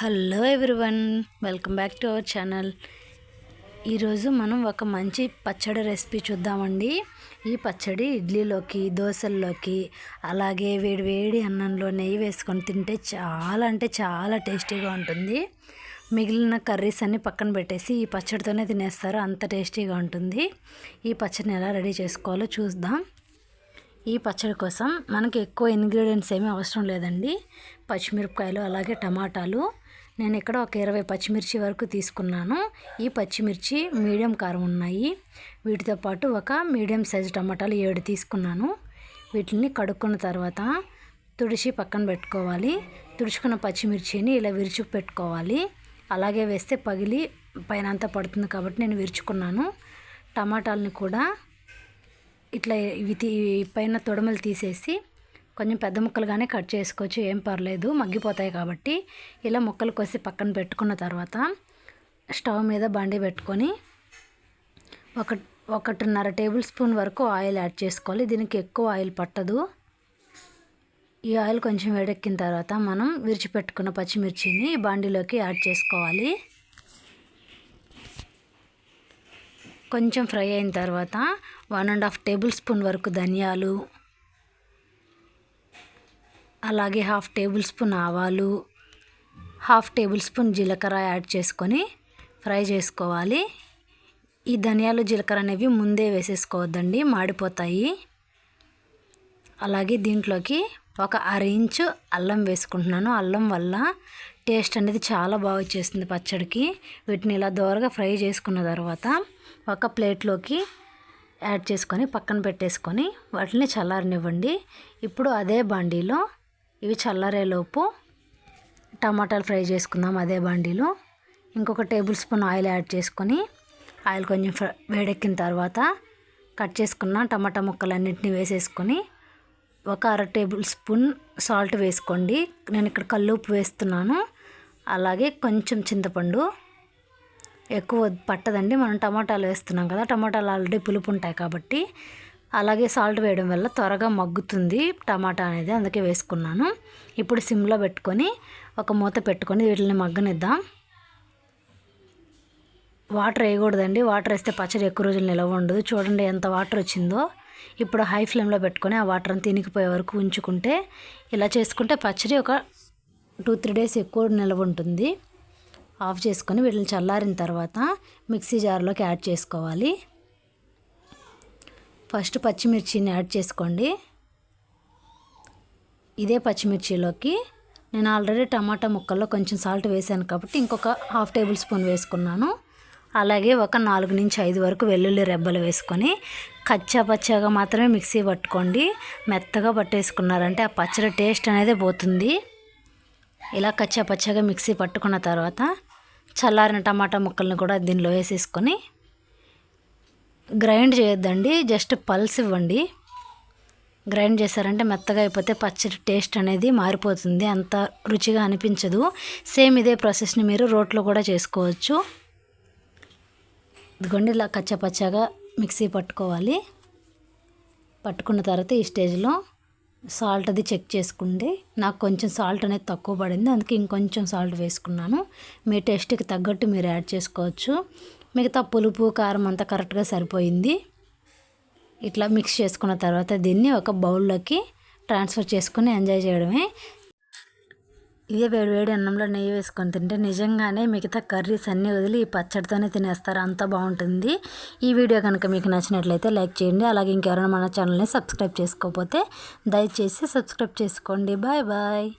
Hello everyone welcome back to our channel. ఈరోజు మనం ఒక మంచి పచ్చడి రెసిపీ చూద్దామండి. ఈ పచ్చడి ఇడ్లీలోకి దోశల్లోకి అలాగే వేడి వేడి అన్నంలో నెయ్యి వేసుకొని తింటే చాలా అంటే చాలా టేస్టీగా ఉంటుంది. మిగిలిన కర్రీస్ అన్ని పక్కన పెట్టేసి ఈ పచ్చడితోనే తినేస్తారు అంత టేస్టీగా ఉంటుంది. ఈ పచ్చడిని ఎలా రెడీ చేసుకోవాలో చూద్దాం. ఈ పచ్చడి కోసం మనకి ఎక్కువ ఇంగ్రీడియంట్స్ ఏమీ అవసరం లేదండి. పచ్చిమిరపకాయలు అలాగే టమాటాలు నేను ఇక్కడ ఒక ఇరవై పచ్చిమిర్చి వరకు తీసుకున్నాను. ఈ పచ్చిమిర్చి మీడియం కారం ఉన్నాయి. వీటితో పాటు ఒక మీడియం సైజు టమాటాలు ఏడు తీసుకున్నాను. వీటిని కడుక్కున్న తర్వాత తుడిచి పక్కన పెట్టుకోవాలి. తుడుచుకున్న పచ్చిమిర్చిని ఇలా విరుచుకు పెట్టుకోవాలి. అలాగే వేస్తే పగిలి పైన అంతా పడుతుంది కాబట్టి నేను విరుచుకున్నాను. టమాటాలని కూడా ఇట్లా ఇవి తీ పైన తొడమలు తీసేసి కొంచెం పెద్ద ముక్కలుగానే కట్ చేసుకోవచ్చు ఏం పర్లేదు. మగ్గిపోతాయి కాబట్టి ఇలా ముక్కలు కోసి పక్కన పెట్టుకున్న తర్వాత స్టవ్ మీద బండి పెట్టుకొని ఒక ఒకటిన్నర టేబుల్ స్పూన్ వరకు ఆయిల్ యాడ్ చేసుకోవాలి. దీనికి ఎక్కువ ఆయిల్ పట్టదు. ఈ ఆయిల్ కొంచెం వేడెక్కిన తర్వాత మనం విరిచిపెట్టుకున్న పచ్చిమిర్చిని బాండీలోకి యాడ్ చేసుకోవాలి. కొంచెం ఫ్రై అయిన తర్వాత one and half tablespoon వరకు ధనియాలు అలాగే హాఫ్ టేబుల్ స్పూన్ ఆవాలు హాఫ్ టేబుల్ స్పూన్ జీలకర్ర యాడ్ చేసుకొని ఫ్రై చేసుకోవాలి. ఈ ధనియాలు జీలకర్ర అనేవి ముందే వేసేసుకోవద్దండి మాడిపోతాయి. అలాగే దీంట్లోకి ఒక అర ఇంచు అల్లం వేసుకుంటున్నాను. అల్లం వల్ల టేస్ట్ అనేది చాలా బాగా వచ్చేస్తుంది పచ్చడికి. వీటిని ఇలా దోరగా ఫ్రై చేసుకున్న తర్వాత ఒక ప్లేట్లోకి యాడ్ చేసుకొని పక్కన పెట్టేసుకొని వాటిని చల్లారనివ్వండి. ఇప్పుడు అదే బాండీలో ఇవి చల్లరేలోపు టమాటాలు ఫ్రై చేసుకుందాం అదే బాండీలో. ఇంకొక టేబుల్ స్పూన్ ఆయిల్ యాడ్ చేసుకొని ఆయిల్ కొంచెం వేడెక్కిన తర్వాత కట్ చేసుకున్న టమాటా ముక్కలన్నింటినీ వేసేసుకొని ఒక అర టేబుల్ స్పూన్ సాల్ట్ వేసుకోండి. నేను ఇక్కడ కల్లుప్పు వేస్తున్నాను. అలాగే కొంచెం చింతపండు. ఎక్కువ పట్టదండి మనం టమాటాలు వేస్తున్నాం కదా టమాటాలు ఆల్రెడీ పులుపు ఉంటాయి కాబట్టి అలాగే సాల్ట్ వేయడం వల్ల త్వరగా మగ్గుతుంది టమాటా అనేది అందుకే వేసుకున్నాను. ఇప్పుడు సిమ్లో పెట్టుకొని ఒక మూత పెట్టుకొని వీటిని మగ్గనిద్దాం. వాటర్ వేయకూడదండి. వాటర్ వేస్తే పచ్చడి ఎక్కువ రోజులు నిలవ ఉండదు. చూడండి ఎంత వాటర్ వచ్చిందో. ఇప్పుడు హై ఫ్లేమ్లో పెట్టుకొని ఆ వాటర్ అంతా తినికిపోయే వరకు ఉంచుకుంటే ఇలా చేసుకుంటే పచ్చడి ఒక టూ త్రీ డేస్ ఎక్కువ నిలవ ఉంటుంది. ఆఫ్ చేసుకొని వీటిని చల్లారిన తర్వాత మిక్సీ జార్లోకి యాడ్ చేసుకోవాలి. ఫస్ట్ పచ్చిమిర్చిని యాడ్ చేసుకోండి. ఇదే పచ్చిమిర్చిలోకి నేను ఆల్రెడీ టమాటా ముక్కల్లో కొంచెం సాల్ట్ వేసాను కాబట్టి ఇంకొక హాఫ్ టేబుల్ స్పూన్ వేసుకున్నాను. అలాగే ఒక నాలుగు నుంచి ఐదు వరకు వెల్లుల్లి రెబ్బలు వేసుకొని కచ్చా పచ్చగా మాత్రమే మిక్సీ పట్టుకోండి. మెత్తగా పట్టేసుకున్నారంటే ఆ పచ్చడి టేస్ట్ అనేది పోతుంది. ఇలా కచ్చా పచ్చగా మిక్సీ పట్టుకున్న తర్వాత చల్లారిన టమాటా ముక్కల్ని కూడా దీనిలో వేసేసుకొని గ్రైండ్ చేయొద్దండి జస్ట్ పల్స్ ఇవ్వండి. గ్రైండ్ చేశారంటే మెత్తగా అయిపోతే పచ్చడి టేస్ట్ అనేది మారిపోతుంది అంత రుచిగా అనిపించదు. సేమ్ ఇదే ప్రాసెస్ని మీరు రోట్లో కూడా చేసుకోవచ్చు. ఇదిగోండి ఇలా కచ్చపచ్చగా మిక్సీ పట్టుకోవాలి. పట్టుకున్న తర్వాత ఈ స్టేజ్లో సాల్ట్ అది చెక్ చేసుకోండి. నాకు కొంచెం సాల్ట్ అనేది తక్కువ పడింది అందుకే ఇంకొంచెం సాల్ట్ వేసుకున్నాను. మీ టేస్ట్కి తగ్గట్టు మీరు యాడ్ చేసుకోవచ్చు. మిగతా పులుపు కారం అంతా కరెక్ట్గా సరిపోయింది. ఇట్లా మిక్స్ చేసుకున్న తర్వాత దీన్ని ఒక బౌల్లోకి ట్రాన్స్ఫర్ చేసుకుని ఎంజాయ్ చేయడమే. ఇదే వేడి వేడి అన్నంలో నెయ్యి వేసుకొని తింటే నిజంగానే మిగతా కర్రీస్ అన్నీ వదిలి ఈ పచ్చడితోనే తినేస్తారు. అంత బాగుంటుంది. ఈ వీడియో కనుక మీకు నచ్చినట్లయితే లైక్ చేయండి. అలాగే ఇంకెవరైనా మన ఛానల్ని సబ్స్క్రైబ్ చేసుకోకపోతే దయచేసి సబ్స్క్రైబ్ చేసుకోండి. Bye bye